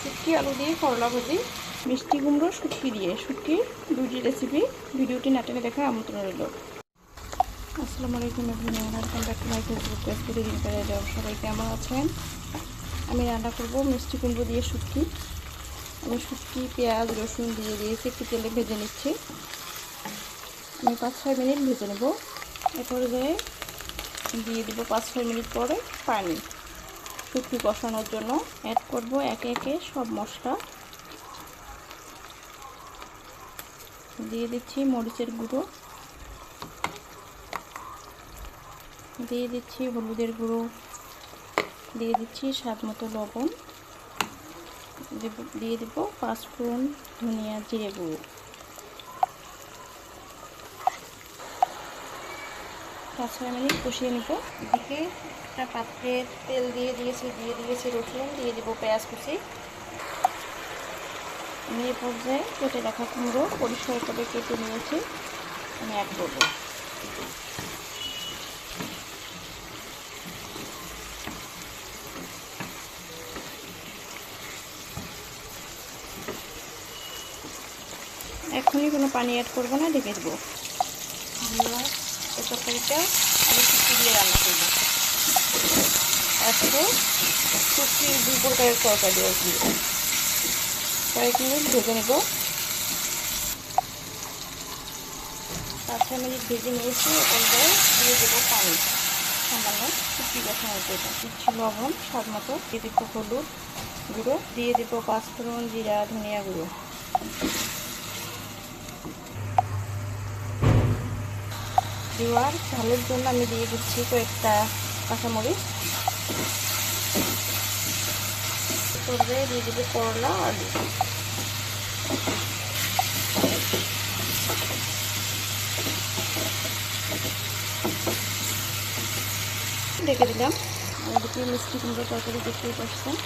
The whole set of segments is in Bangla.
শুটকি আলু দিয়ে করলা ভাজি, মিষ্টি কুমড়ো, শুটকি দিয়ে। শুটকির দুটি রেসিপি ভিডিওটি নাটনে দেখার আমন্ত্রণ রইল। আসসালামু আলাইকুম everyone welcome back to my Facebook page করে দেওয়া সবাই কেমন আছেন? আমি রান্না করব মিষ্টি কুমড়ো দিয়ে শুটকি। আমি শুটকি, পেঁয়াজ, রসুন দিয়ে দিয়েছি। একটু তেলে ভেজে নিচ্ছি। আমি পাঁচ ছয় মিনিট ভেজে নেব। এ পর্যায়ে দিয়ে দিব পাঁচ ছয় মিনিট পরে পানি। শুটকি কষানোর জন্য অ্যাড করব একে একে সব মশলা। দিয়ে দিচ্ছি মরিচের গুঁড়ো। দিয়ে দিচ্ছি হলুদের গুঁড়ো। দিয়ে দিচ্ছি স্বাদ মতো লবণ। দিয়ে দিব পাঁচফোড়ন ধনিয়া জিরে গুঁড়ো। পাঁচ ছয় মিনিট কষিয়ে নিব। এদিকে একটা পাত্রে তেল দিয়ে দিয়েছি দিয়ে দিয়েছি রসুন দিয়ে দিব পেঁয়াজ কুচি। আমি এ পর্যায়ে কেটে রাখা কুমড়ো পরিষ্কার করে কেটে নিয়েছি আমি অ্যাড করব। এখনই কোনো পানি অ্যাড করব না ঢেকে দেবো। আমরা এই তরকারিটা আলু শুক্তি দিয়ে রান্না করব। আজকে শুক্তির দুই প্রকারের তরকারি আর কি। কয়েক মিনিট ভেজে নেব। পাঁচ ছয় মিনিট ভেজে নিয়েছি ওখান দিয়ে দেবো পানি। সামান্য শুক্তি বসানোর জন্য দিচ্ছি লবণ, স্বাদ মতো। দিয়ে দেবো হলুদ গুঁড়ো। দিয়ে দেবো পাঁচফোড়ন জিরা, ধনিয়া গুঁড়ো। দেওয়ার ঝালের জন্য আমি দিয়ে দিচ্ছি কয়েকটা কাঁচামরিচ। পর্যায়ে দিয়ে দেবো করলা আলু ডেকে দিলাম। এদিকে মিষ্টি কুমড়ো তরকারি দেখতেই পাচ্ছেন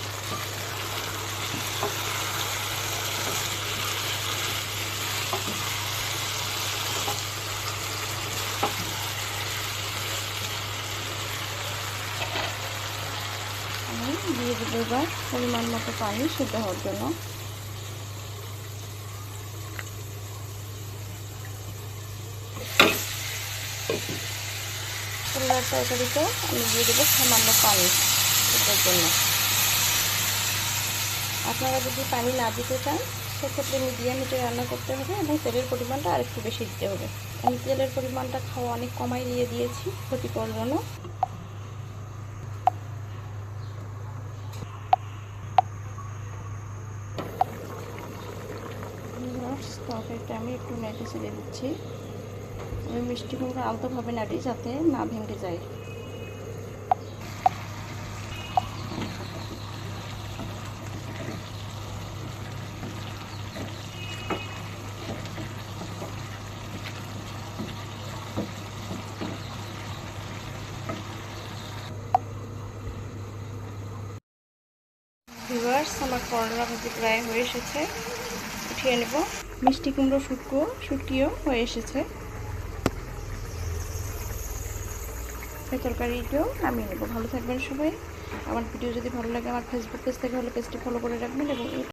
আমি দিয়ে দেবো এবার পরিমাণ মতো পানি সেদ্ধ হওয়ার জন্য। তরকারিতে আমি দিয়ে দেবো সামান্য পানি সেদ্ধর জন্য। আপনারা যদি পানি না দিতে চান, সেক্ষেত্রে মিডিয়াম হিটে রান্না করতে হবে এবং তেলের পরিমাণটা আরেকটু বেশি দিতে হবে। আমি তেলের পরিমাণটা খাওয়া অনেক কমাই দিয়ে দিয়েছি ক্ষতিকর জন্য তরকারিটা আমি একটু নেটে ছেড়ে দিচ্ছি। আমি মিষ্টি কুমড়ো আলতোভাবে নাটি যাতে না ভেঙে যায়। আমার করলা ভাজি প্রায় হয়ে এসেছে। উঠিয়ে নেব। মিষ্টি কুমড়ো শুটকো শুটকিও হয়ে এসেছে। তরকারিটাও নামিয়ে নেব। ভালো থাকবেন সবাই। আমার ভিডিও যদি ভালো লাগে, আমার ফেসবুক পেজ থেকে হলে পেজটি ফলো করে রাখবেন এবং